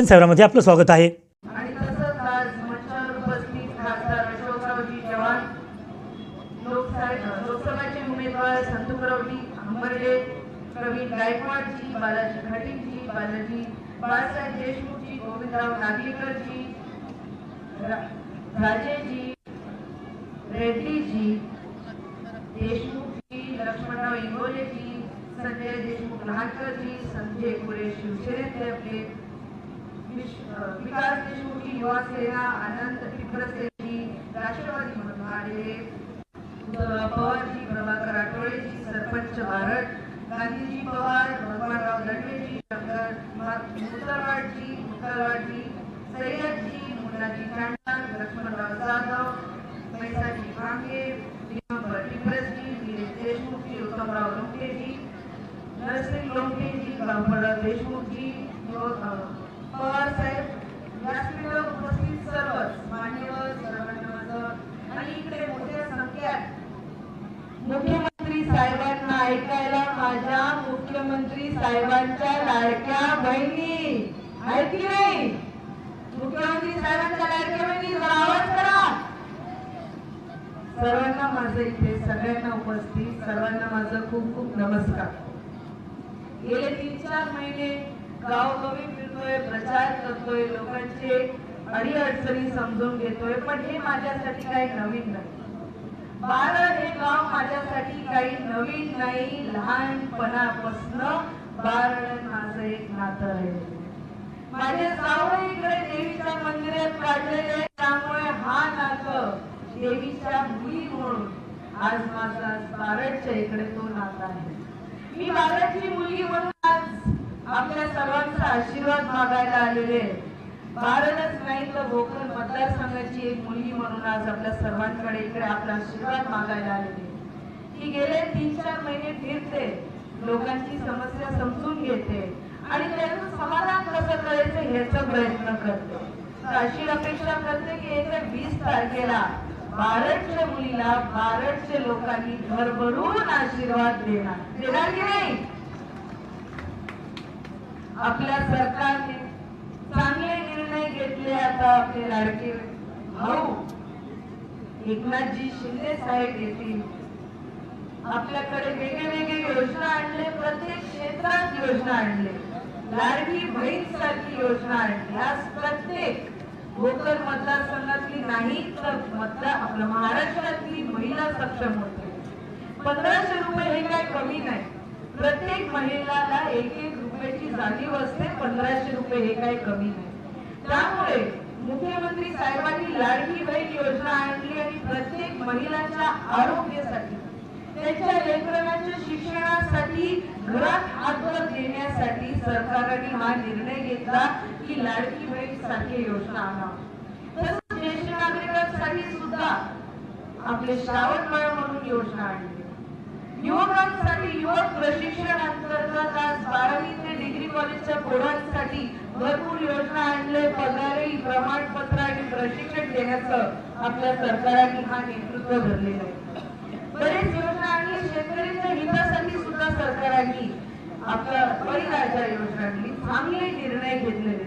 शिक्षण सेवामध्ये आपलं स्वागत आहे. लोकसभाचे उमेदवार प्रवीण गायकवाडजी बालाजी बालाजी बाळासाहेब देशमुखजी गोविंदराव नागलीकरजी राजेजी रेड्डीजी देशमुखजी लक्ष्मणराव इंगोलेजी संजय देशमुख लहानकरजी संजय कुरे शिवसेनेतले आपले विकास देशमुखी युवा सेना अनंत टिपरसेजी राष्ट्रवादी आलेले पवारजी प्रभाकर आठवळेजी सरपंच भारत गांधीजी पवार भगवानराव दंडेजी शंकर मुसलवाडजी मुसलवाडजी सय्यदजी मुन्नाजी चांडा लक्ष्मणराव जाधव मैसाजी भांगे दिगंबर टिपरसजी गिरीश देशमुखजी उत्तमराव लोंढेजी नरसिंह लोंढेजी बाबूराव देशमुखजी पवार साहेब व्यासपीठावर उपस्थित सर्वच मान्यवर आणि इकडे मोठ्या संख्येत मुख्यमंत्री साहेबांना ऐकायला माझ्या मुख्यमंत्री साहेबांच्या लाडक्या बहिणी. आहेत नाही? मुख्यमंत्री साहेबांच्या लाडक्या बहिणी आवाज करा. सर्वांना माझं इथे सगळ्यांना उपस्थित सर्वांना माझं खूप खूप नमस्कार. गेले तीन चार महिने गावोगावी करतोय प्रचार करतोय लोकांचे अडीअडचणी समजून घेतोय पण हे माझ्यासाठी काही नवीन नाही. बारड हे गाव माझ्यासाठी काही नवीन नाही. लहानपणापासून बारड माझं एक नातं आहे. माझे जावळ इकडे देवीच्या मंदिरात काढलेले आहे, त्यामुळे हा नातं देवीच्या मुली म्हणून आज माझा बारडच्या इकडे तो नाता आहे. मी बारडची मुलगी म्हणून आशीर्वाद मागायला आलेले आहे. नाही तर भोकर मतदारसंघाची एक मुलगी म्हणून आज आपल्या सर्वांकडे इकडे आपला आशीर्वाद मागायला आलेले ही गेले तीन चार महिने फिरते. लोकांची समस्या समजून घेते आणि त्यांना समाधान कसं करायचं ह्याचा प्रयत्न करते. अशी अपेक्षा करते की येत्या वीस तारखेला भारतच्या मुलीला भारतच्या लोकांनी भरभरून आशीर्वाद देणार. देणार की नाही? आपल्या सरकारने चांगले निर्णय घेतले आता आपले लाडके भाऊ एकनाथजी शिंदे साहेब येतील. आपल्याकडे वेगळे वेगळे योजना आणले प्रत्येक क्षेत्रात योजना आणले लाडकी बहीण सारखी योजना आणली. आज प्रत्येक भोकर मतदारसंघातली नाही तर मतदार आपल्या महाराष्ट्रातली महिला सक्षम होते. पंधराशे रुपये हे काय कमी नाही. प्रत्येक महिलाला एक एक जाणीव असते पंधराशे रुपये हे काय कमी नाही. त्यामुळे मुख्यमंत्री साहेबांनी लाडकी बहीण योजना आणली आणि प्रत्येक महिलाच्या आरोग्यासाठी त्यांच्या लेखनाच्या शिक्षणासाठी घरात हातभर देण्यासाठी सरकारने हा निर्णय घेतला की लाडकी बहीण सारखी योजना आणा तसंच ज्येष्ठ नागरिकांसाठी सुद्धा आपले श्रावण म्हणून योजना आणली. युवकांसाठी युवक प्रशिक्षण अंतर्गत आज बारावी ते डिग्री पोरांसाठी भरपूर योजना आणले पगारी प्रमाणपत्र आणि प्रशिक्षण देण्याचं आपल्या सरकारने हा नेतृत्व धरलेलं आहे. बरेच योजना आणली शेतकऱ्यांच्या हितासाठी सुद्धा सरकारांनी आपल्या बळीराजा योजनांनी चांगले निर्णय घेतलेले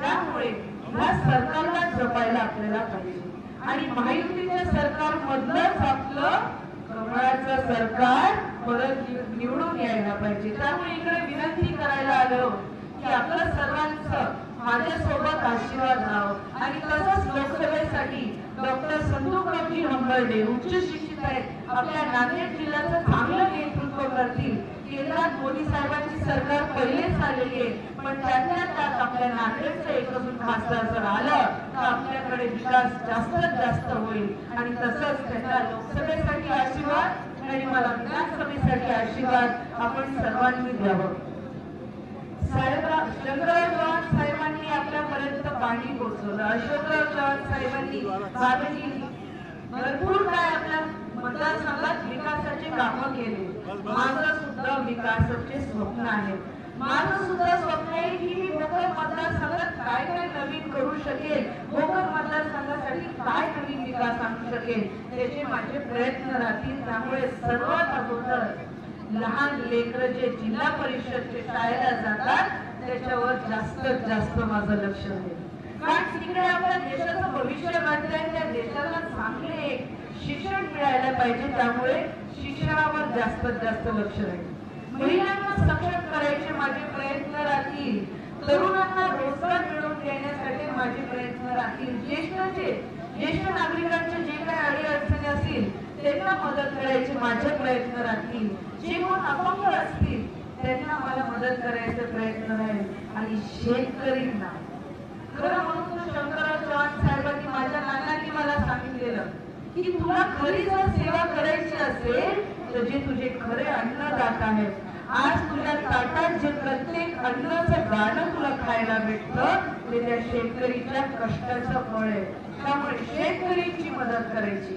त्यामुळे ह्या सरकारला जपायला आपल्याला पाहिजे. आणि महायुतीच्या सरकार मधलंच आपलं कमळाचं सरकार परत निवडून या करायला पाहिजे. त्यामुळे इकडे विनंती करायला आलो की आपलं सर्वांचं माझ्यासोबत आशीर्वाद राहावं. आणि तसंच लोकसभेसाठी डॉक्टर संतोषरावजी हंबर्डे उच्च शिक्षित आहेत. आपल्या नांदेड जिल्ह्याचं चांगलं नेतृत्व करतील. केंद्रात मोदी साहेबांची सरकार पहिलेच आलेली आहे. पण त्यातल्या त्यात आपल्या नांदेडचं एक अजून खासदार जर आलं तर आपल्याकडे विकास जास्तीत जास्त होईल. आणि तसंच त्यांना लोकसभेसाठी आशीर्वाद आणि मला विधानसभेसाठी आशीर्वाद आपण सर्वांनी द्यावं. साहेबराव शंकरराव चव्हाण साहेबांनी आपल्यापर्यंत पाणी पोहोचवलं. अशोकराव चव्हाण साहेबांनी बाबाजी भरपूर काय आपल्या मतदारसंघात विकासाचे कामं केले. माझं सुद्धा विकासाचे स्वप्न आहे. माझं सुद्धा स्वप्न आहे की मी भोकर मतदारसंघात काय काय नवीन करू शकेल? भोकर मतदारसंघासाठी काय नवीन विकास आणू शकेल? त्याचे माझे प्रयत्न राहतील. त्यामुळे सर्वात अगोदर लहान लेकर जे जिल्हा परिषदचे शाळेला जातात त्याच्यावर जास्तीत जास्त माझं लक्ष आहे कारण तिकडे आपल्या देशाचं भविष्य घडतंय त्या देशाला चांगले एक शिक्षण मिळायला पाहिजे. त्यामुळे शिक्षणावर जास्तीत जास्त लक्ष राहील. महिलांना सक्षम करायचे माझे प्रयत्न राहतील. तरुणांना रोजगार मिळवून देण्यासाठी माझे प्रयत्न राहतील. ज्येष्ठांचे ज्येष्ठ नागरिकांचे जे काही अडी अडचणी असतील त्यांना मदत करायचे माझे प्रयत्न राहतील. जे कोण अपंग असतील त्यांना मला मदत करायचा प्रयत्न राहील. आणि शेतकरींना. खरं म्हणून शंकरराव चव्हाण साहेबांनी माझ्या नानांनी मला सांगितलेलं की तुला खरी जर सेवा करायची असेल तर जे तुझे खरे अन्नदाता आहेत आज तुला ताटात जे प्रत्येक अन्नाचं गाणं तुला खायला भेटतं ते त्या शेतकरीच्या कष्टाचं फळ आहे. त्यामुळे शेतकरीची मदत करायची.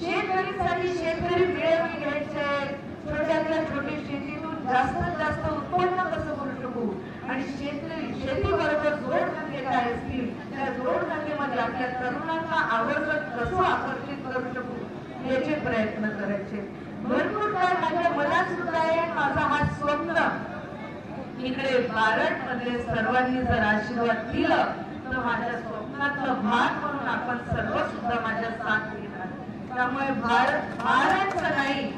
शेतकरीसाठी शेतकरी मिळवून घ्यायचे छोट्यातल्या छोटी शेतीतून जास्तीत जास्त उत्पन्न कसं करू शकू? आणि शेतकरी शेतीबरोबर जोडधंदे काय असतील? त्या जोडधंदेमध्ये आपल्या तरुणांना आवर्जत कसं आकर्षित करू शकू? याचे प्रयत्न करायचे. भरपूर काय माझ्या मनात सुद्धा आहे. माझा हा स्वप्न. इकडे भारत मधले सर्वांनी जर आशीर्वाद दिला तर माझ्या स्वप्नातला भाग म्हणून आपण सर्व सुद्धा माझ्या साथ देणार. त्यामुळे भारत भारत नाही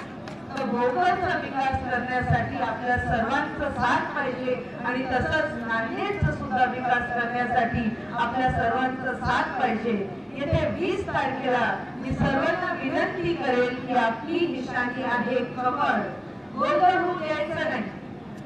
तर भोकरचा विकास करण्यासाठी आपल्या सर्वांचं साथ पाहिजे आणि तसंच नांदेडचा सुद्धा विकास करण्यासाठी आपल्या सर्वांचं साथ पाहिजे. येत्या वीस तारखेला मी सर्वांना विनंती करेल की आपली निशाणी आहे कमळ गोंधळ होऊ द्यायचं नाही.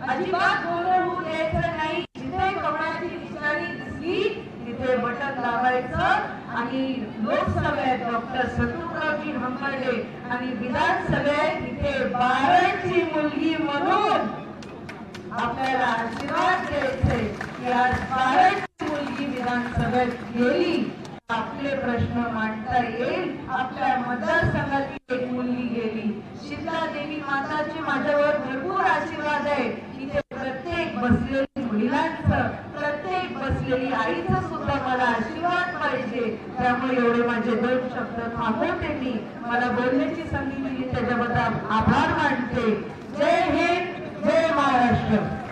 अजिबात गोंधळ होऊ द्यायचं नाही. जिथे कमळाची निशाणी दिसली तिथे बटन लावायचं आणि लोकसभेत डॉक्टर संतुरावजी हंबर्डे आणि विधानसभेत इथे बाराची मुलगी म्हणून आपल्याला आशीर्वाद द्यायचे. की आज बाराची मुलगी विधानसभेत गेली. आपले प्रश्न मांडता येईल. आपल्या मतदारसंघातील एक मुलगी गेली. शीतला देवी माताचे माझ्यावर भरपूर आशीर्वाद आहे इथे प्रत्येक बसलेली महिलांचं असलेली आईचा सुद्धा मला आशीर्वाद पाहिजे त्यामुळे एवढे माझे दोन शब्द थांबवते मी. मला बोलण्याची संधी दिली त्याच्याबद्दल आभार मानते. जय हिंद जय महाराष्ट्र.